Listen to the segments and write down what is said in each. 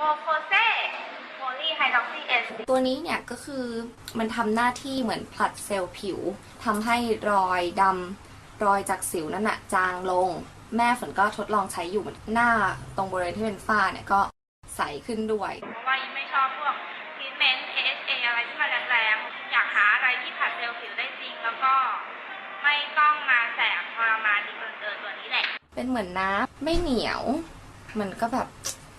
โมโคเซโพลีไฮดรอกซีเอสตัวนี้เนี่ยก็คือมันทำหน้าที่เหมือนผลัดเซลล์ผิวทำให้รอยดำรอยจากสิวนั่นน่ะจางลง แม่ฝนก็ทดลองใช้อยู่หน้าตรงบริเวณที่เป็นฝ้าเนี่ยก็ใสขึ้นด้วย เพราะว่ายิ่งไม่ชอบพวกทรีทเมนต์ AHA อะไรที่มันแรงๆอยากหาอะไรที่ผัดเซลล์ผิวได้จริง แล้วก็ไม่ต้องมาแสบทรมานดีกเกินเกินตัวนี้แหละ เป็นเหมือนน้ำไม่เหนียว มันก็แบบ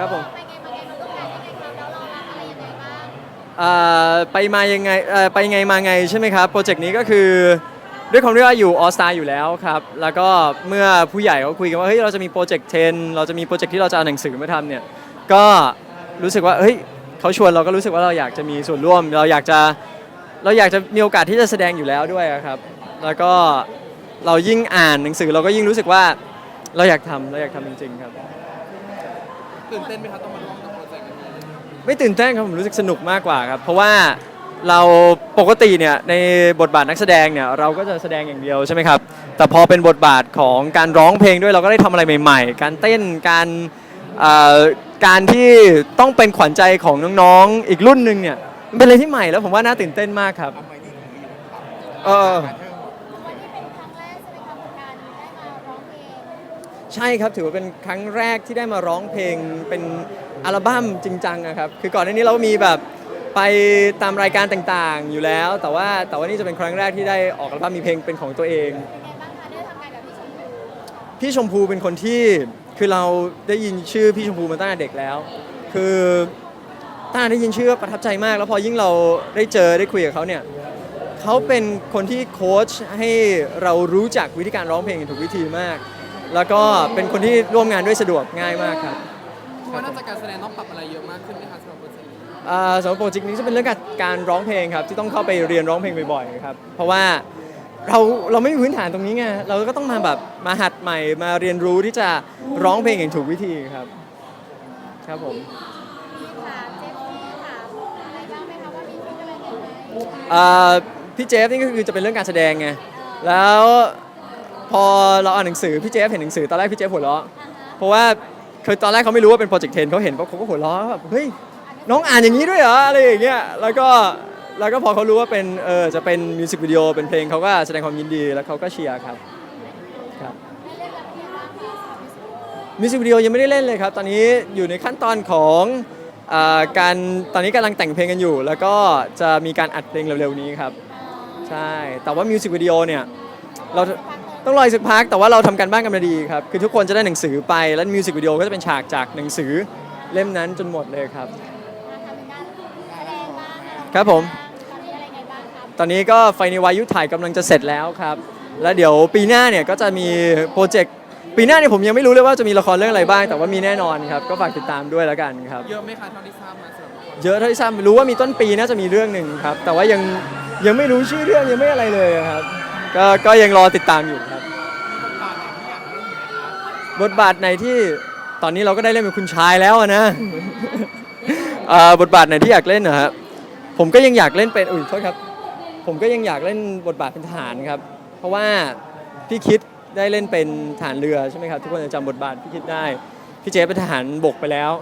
ครับอะครับผม ไปไงมาไงมาร่วมงานยังไงครับแล้วเราทำอะไรยังไงบ้างอ่าไปมายังไงเอ่อไปไงมาไงใช่ไหมครับ โปรเจกต์นี้ก็คือด้วยความที่ว่าอยู่ออสตาอยู่แล้วครับ แล้วก็เมื่อผู้ใหญ่เขาคุยกันว่าเฮ้ยเราจะมีโปรเจกต์10เราจะมีโปรเจกต์ที่เราจะเอาหนังสือมาทำเนี่ยก็รู้สึกว่าเฮ้ยเขาชวนเราก็รู้สึกว่าเราอยากจะมีส่วนร่วม เราอยากจะเราอยากจะมีโอกาสที่จะแสดงอยู่แล้วด้วยอะครับ แล้วก็เรายิ่งอ่านหนังสือเราก็ยิ่งรู้สึกว่าเราอยากทำเราอยากทำจริงๆครับ ตื่นเต้นไหมครับต้องมาร่วมกับโปรเจกต์นี้ไม่ตื่นเต้นครับผมรู้สึกสนุกมากกว่าครับ เพราะว่าเราปกติเนี่ยในบทบาทนักแสดงเนี่ยเราก็จะแสดงอย่างเดียวใช่ไหมครับ แต่พอเป็นบทบาทของการร้องเพลงด้วยเราก็ได้ทำอะไรใหม่ ๆ การเต้นการเอ่อการที่ต้องเป็นขวัญใจของน้องๆอีกรุ่นหนึ่งเนี่ยมันเป็นอะไรที่ใหม่แล้วผมว่าน่าตื่นเต้นมากครับทำไมที่ถึงมีคำถามเออการเทิ ใช่ครับถือว่าเป็นครั้งแรกที่ได้มาร้องเพลงเป็นอัลบั้มจริงจังอะครับคือก่อนหน้านี้เราก็มีแบบไปตามรายการต่างๆอยู่แล้ว แต่ว่าแต่ว่านี่จะเป็นครั้งแรกที่ได้ออกอัลบั้มมีเพลงเป็นของตัวเองเป็นบ้างคะได้ทำงานกับพี่ชมพูพี่ชมพูเป็นคนที่คือเราได้ยินชื่อพี่ชมพูมาตั้งแต่เด็กแล้ว คือตั้งแต่ได้ยินชื่อประทับใจมาก แล้วพอยิ่งเราได้เจอได้คุยกับเขาเนี่ยเขาเป็นคนที่โค้ชให้เรารู้จักวิธีการร้องเพลงอย่างถูกวิธีมาก แล้วก็เป็นคนที่ร่วมงานด้วยสะดวกง่ายมากครับคิดว่าน่าจะการแสดงต้องปรับอะไรเยอะมากขึ้นไหมคะสำหรับโปรเจกต์นี้อ่าสำหรับโปรเจกต์นี้จะเป็นเรื่องการการร้องเพลงครับที่ต้องเข้าไปเรียนร้องเพลงบ่อยๆครับเพราะว่าเราเราไม่มีพื้นฐานตรงนี้ไงเราก็ต้องมาแบบมาหัดใหม่มาเรียนรู้ที่จะร้องเพลงอย่างถูกวิธีครับ ครับผมมีถามเจฟฟี่ถามอะไรบ้างไหมคะว่ามีฟิกอะไรเห็นไหมอ่าพี่เจฟนี่ก็คือจะเป็นเรื่องการแสดงไง แล้ว พอเราอ่านหนังสือพี่เจฟเห็นหนังสือตอนแรกพี่เจฟหัวเราะอ่าฮะเพราะว่าคือตอนแรกเขาไม่รู้ว่าเป็นโปรเจกต์เทนเขาเห็นเขาก็หัวเราะแบบเฮ้ยน้องอ่านอย่างนี้ด้วยเหรออะไรอย่างเงี้ยแล้วก็แล้วก็พอเขารู้ว่าเป็นเออจะเป็นมิวสิกวิดีโอเป็นเพลงเขาก็แสดงความยินดีแล้วเขาก็เชียร์ครับครับมิวสิกวิดีโอยังไม่ได้เล่นเลยครับ ตอนนี้อยู่ในขั้นตอนของอการตอนนี้กำลังแต่งเพลงกันอยู่ แล้วก็จะมีการอัดเพลงเร็วๆนี้ครับ ใช่แต่ว่ามิวสิกวิดีโอเนี่ยเรา ต้องรออีกสักพักแต่ว่าเราทำการบ้านกันมาดีครับ คือทุกคนจะได้หนังสือไปแล้วมิวสิกวิดีโอก็จะเป็นฉากจากหนังสือเล่มนั้นจนหมดเลยครับมาทำเป็นการแสดงบ้างให้เาครับผม ตอนนี้อะไรไงบ้างครับตอนนี้ก็ไฟในวายุถ่ายกำลังจะเสร็จแล้วครับ แล้วเดี๋ยวปีหน้าเนี่ยก็จะมีโปรเจกต์ปีหน้าเนี่ยผมยังไม่รู้เลยว่าจะมีละครเรื่องอะไรบ้าง แต่ว่ามีแน่นอนครับ ก็ฝากติดตามด้วยแล้วกันครับ เยอะไหมคะเท่าที่ทราบมาสำหรับละครเยอะเท่าที่ทราบรู้ว่ามีต้นปีน่าจะมีเรื่องหนึ่งครับ แต่ว่ายังยังไม่รู้ชื่อเรื่องยังไม่อะไรเลยอะครับ ก็ก็ยังรอติดตามอยู่ครับบทบาทไหนที่ตอนนี้เราก็ได้เล่นเป็นคุณชายแล้วอะนะอ่าบทบาทไหนที่อยากเล่นนะฮะผมก็ยังอยากเล่นเป็นอุ้ยโทษครับ ผมก็ยังอยากเล่นบทบาทเป็นทหารครับ เพราะว่าพี่คิดได้เล่นเป็นทหารเรือใช่ไหมครับทุกคนจะจำบทบาทพี่คิดได้ พี่เจเป็นทหารบกไปแล้ว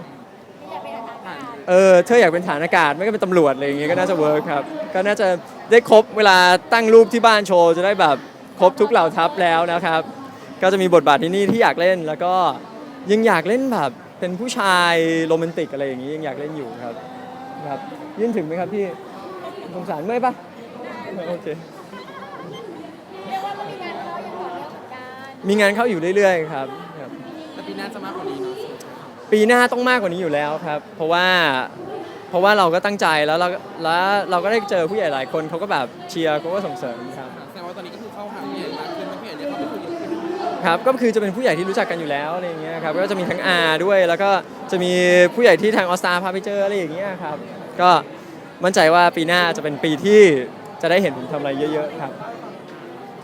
อยากเป็นทหาร เออเธออยากเป็นฐานอากาศไม่ก็เป็นตำรวจอะไรอย่างเงี้ยก็น่าจะเวิร์คครับก็น่าจะได้ครบเวลาตั้งรูปที่บ้านโชว์จะได้แบบครบทุกเหล่าทัพแล้วนะครับ ก็จะมีบทบาทที่นี่ที่อยากเล่นแล้วก็ยังอยากเล่นแบบเป็นผู้ชายโรแมนติกอะไรอย่างงี้ยังอยากเล่นอยู่ครับครับยื่นถึงไหมครับพี่สงสารเมื่อยปะโอเคเรียกว่าก็มีงานเข้าอย่างต่อเนื่องเหมือนกันมีงานเข้าอยู่เรื่อยๆครับครับแต่ปีหน้าจะมากกว่านี้เนาะ ปีหน้าต้องมากกว่านี้อยู่แล้วครับ เพราะว่าเพราะว่าเราก็ตั้งใจแล้วเราแล้วเราก็ได้เจอผู้ใหญ่หลายคนเขาก็แบบเชียร์เขาก็ส่งเสริมครับแสดงว่าตอนนี้ก็คือเข้าหาผู้ใหญ่มากขึ้นผู้ใหญ่เนี่ยเขาไม่คุยเยอะขึ้นครับก็คือจะเป็นผู้ใหญ่ที่รู้จักกันอยู่แล้วอะไรอย่างเงี้ยครับก็จะมีทั้งอาด้วยแล้วก็จะมีผู้ใหญ่ที่ทางออสตาพาไปเจออะไรอย่างเงี้ยครับก็มั่นใจว่าปีหน้าจะเป็นปีที่จะได้เห็นผมทำอะไรเยอะ ๆ ครับ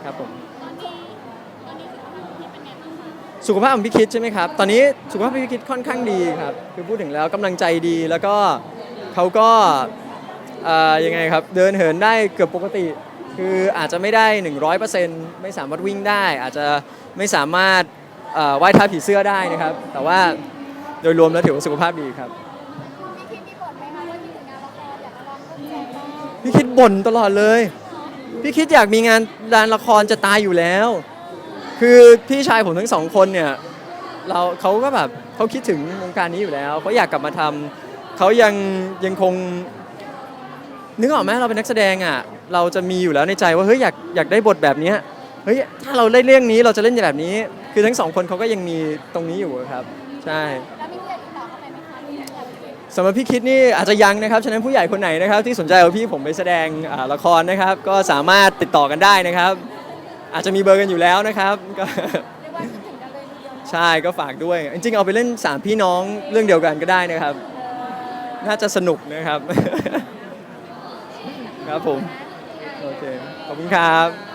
ครับผม ตอนนี้ตอนนี้ สุขภาพของพี่คิดใช่ไหมครับ ตอนนี้สุขภาพพี่คิดค่อนข้างดีครับ คือพูดถึงแล้วกำลังใจดี แล้วก็เขาก็ยังไงครับ เดินเหินได้เกือบปกติ คืออาจจะไม่ได้ 100%ไม่สามารถวิ่งได้ อาจจะไม่สามารถว่ายท่าผีเสื้อได้นะครับ แต่ว่าโดยรวมแล้วถือว่าสุขภาพดีครับ พี่คิดบ่นตลอดเลย พี่คิดอยากมีงานดานละครจะตายอยู่แล้ว คือพี่ชายผมทั้งสองคนเนี่ยเราเขาก็แบบเขาคิดถึงวงการนี้อยู่แล้วเขาอยากกลับมาทำเขายังยังคงนึกออกไหมเราเป็นนักแสดงอะเราจะมีอยู่แล้วในใจว่าเฮ้ยอยากอยากได้บทแบบนี้เฮ้ยถ้าเราเล่นเรื่องนี้เราจะเล่นแบบนี้ คือทั้งสองคนเขาก็ยังมีตรงนี้อยู่ครับ ใช่สำหรับพี่คิดนี่อาจจะยังนะครับฉะนั้นผู้ใหญ่คนไหนนะครับ ที่สนใจเอาพี่ผมไปแสดงละครนะครับ ก็สามารถติดต่อกันได้นะครับ อาจจะมีเบอร์กันอยู่แล้วนะครับก็เรียกว่าคิดถึงกันเลยทีเดียวเนอะใช่ก็ฝากด้วย จริงๆเอาไปเล่น3พี่น้องเรื่องเดียวกันก็ได้นะครับ น่าจะสนุกนะครับ ครับผม โอเค ขอบคุณครับเ